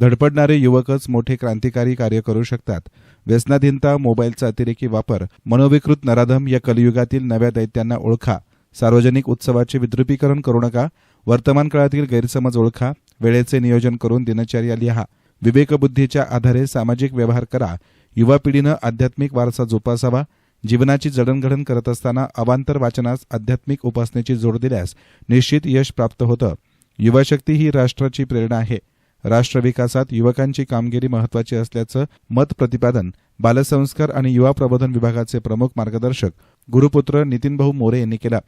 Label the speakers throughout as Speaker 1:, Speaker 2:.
Speaker 1: धडपडणारे युवकच मोठे क्रांतिकारी कार्य करू शकतात. व्यसनाधीनता मोबाईलचा अतिरेकी वापर मनोविकृत नराधम या कलियुगातील नव्या दैत्यांना ओळखा. सार्वजनिक उत्सवाचे विद्रुपीकरण करू नका. वर्तमान काळातील गैरसमज ओळखा. वेळेचे नियोजन करून दिनचर्या लिहा. विवेकबुद्धीच्या आधारे सामाजिक व्यवहार करा. युवा पिढीनं आध्यात्मिक वारसा जोपासावा. जीवनाची जडणघडण करत असताना अवांतर वाचनास आध्यात्मिक उपासनेची जोड दिल्यास निश्चित यश प्राप्त होतं. युवाशक्ती ही राष्ट्राची प्रेरणा आहे. राष्ट्रविकासात युवकांची कामगिरी महत्वाची असल्याचं मत प्रतिपादन बालसंस्कार आणि युवा प्रबोधन विभागाचे प्रमुख मार्गदर्शक गुरुपुत्र नितीनभाऊ मोरे यांनी केला.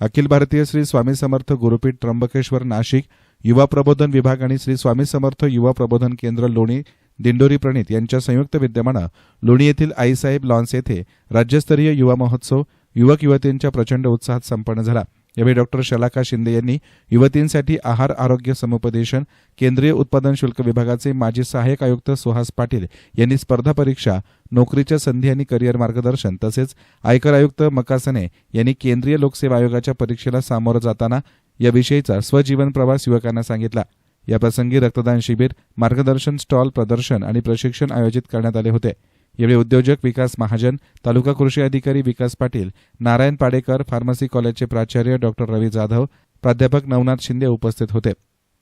Speaker 1: अखिल भारतीय श्री स्वामी समर्थ गुरुपीठ त्र्यंबकेश्वर नाशिक युवा प्रबोधन विभाग आणि श्री स्वामी समर्थ युवा प्रबोधन केंद्र लोणी दिंडोरी प्रणित यांच्या संयुक्त विद्यमानं लोणी येथील आईसाहेब लॉन्स येथे राज्यस्तरीय युवा महोत्सव युवक युवतींच्या प्रचंड उत्साहात संपन्न झाला. यावेळी डॉक्टर शलाका शिंदे यांनी युवतींसाठी आहार आरोग्य समुपदेशन केंद्रीय उत्पादन शुल्क विभागाचे माजी सहाय्यक आयुक्त सुहास पाटील यांनी स्पर्धा परीक्षा नोकरीच्या संधी आणि करिअर मार्गदर्शन तसेच आयकर आयुक्त मकासने यांनी केंद्रीय लोकसेवा आयोगाच्या परीक्षेला सामोरं जाताना याविषयीचा स्वजीवन प्रवास युवकांना सांगितला. याप्रसंगी रक्तदान शिबिर मार्गदर्शन स्टॉल प्रदर्शन आणि प्रशिक्षण आयोजित करण्यात आले होते. यावेळी उद्योजक विकास महाजन तालुका कृषी अधिकारी विकास पाटील नारायण पाडेकर फार्मसी कॉलेजचे प्राचार्य डॉक्टर रवी जाधव प्राध्यापक नवनाथ शिंदे उपस्थित होते.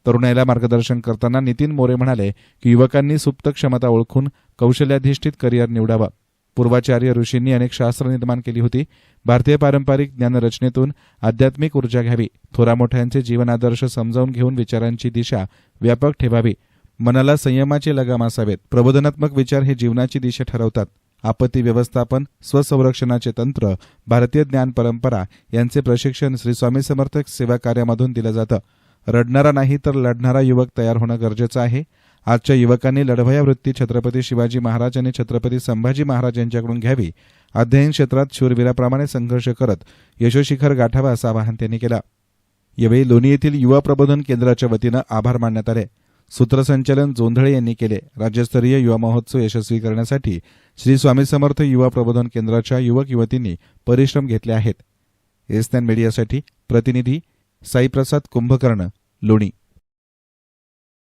Speaker 1: तरुणाईला मार्गदर्शन करताना नितीन मोरे म्हणाले की युवकांनी सुप्त क्षमता ओळखून कौशल्याधिष्ठित करिअर निवडावा. पूर्वाचार्य ऋषींनी अनेक शास्त्र निर्माण केली होती. भारतीय पारंपरिक ज्ञानरचनेतून आध्यात्मिक ऊर्जा घ्यावी थोरा मोठ्यांचे जीवनादर्श समजावून घेऊन विचारांची दिशा व्यापक ठेवावी मनाला संयमाचे लगाम असावेत. प्रबोधनात्मक विचार हे जीवनाची दिशा ठरवतात. आपत्ती व्यवस्थापन स्वसंरक्षणाचे तंत्र भारतीय ज्ञान परंपरा यांचे प्रशिक्षण श्री स्वामी समर्थक सेवा कार्यामधून दिलं जातं. रडणारा नाही तर लढणारा युवक तयार होणं गरजेचं आहे. आजच्या युवकांनी लढवया वृत्ती छत्रपती शिवाजी महाराज आणि छत्रपती संभाजी महाराज यांच्याकडून घ्यावी. अध्ययन क्षेत्रात शूरवीराप्रमाणे संघर्ष करत यशोशिखर गाठावा असं आवाहन त्यांनी केलं. यावेळी लोणी येथील युवा प्रबोधन केंद्राच्या वतीनं आभार मानण्यात आले. सूत्रसंचालन जोंधळे यांनी केले. राज्यस्तरीय युवा महोत्सव यशस्वी करण्यासाठी श्री स्वामी समर्थ युवा प्रबोधन केंद्राच्या युवक युवतींनी परिश्रम घेतले आहेत. एसनॅन मीडियासाठी प्रतिनिधी साईप्रसाद कुंभकर्ण लोणी.